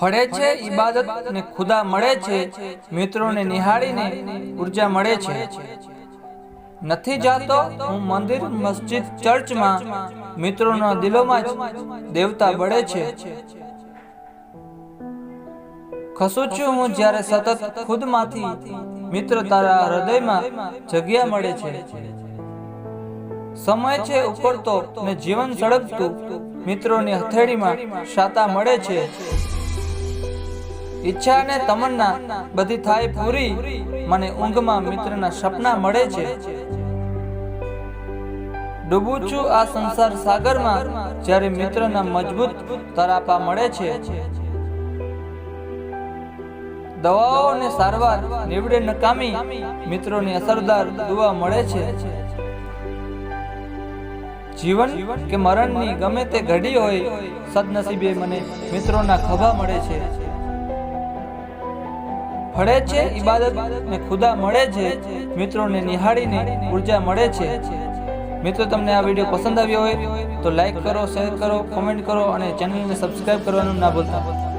ફળે છે ઈબાદત ને ખુદા મળે છે મિત્રોને નિહાળીને ઊર્જા મળે છે. નથી જાતો હું મંદિર મસ્જિદ ચર્ચમાં મિત્રોના દિલોમાં જ દેવતા બળે છે. ખસું છું હું જ્યારે સતત ખુદમાંથી મિત્ર તારા હૃદયમાં જગ્યા મળે છે. સમય છે ઉકળતો ને જીવન સળગતું મિત્રોની હથેળીમાં શાતા મળે છે. ઈચ્છા અને તમન્ના બધી થાય પૂરી. મને ઊંઘમાં મિત્રના સપના મળે છે. ડૂબું છું આ સંસાર સાગરમાં, જ્યારે મિત્રના મજબૂત તરાપા મળે છે. દવાઓ અને સારવાર નીવડે નકામી, મિત્રોની અસરદાર દુવા મળે છે. જીવન કે મરણની ગમે તે ઘડી હોય, સદનસીબે મને મિત્રોના ખભા મળે છે. ફળે છે ઈબાદત ને ખુદા મળે છે મિત્રોને નિહાળીને ઊર્જા મળે છે. મિત્રો તમને આ વીડિયો પસંદ આવ્યો હોય તો લાઈક કરો શેર કરો કોમેન્ટ કરો. અને ચેનલને સબસ્ક્રાઈબ કરવાનું ના ભૂલતા.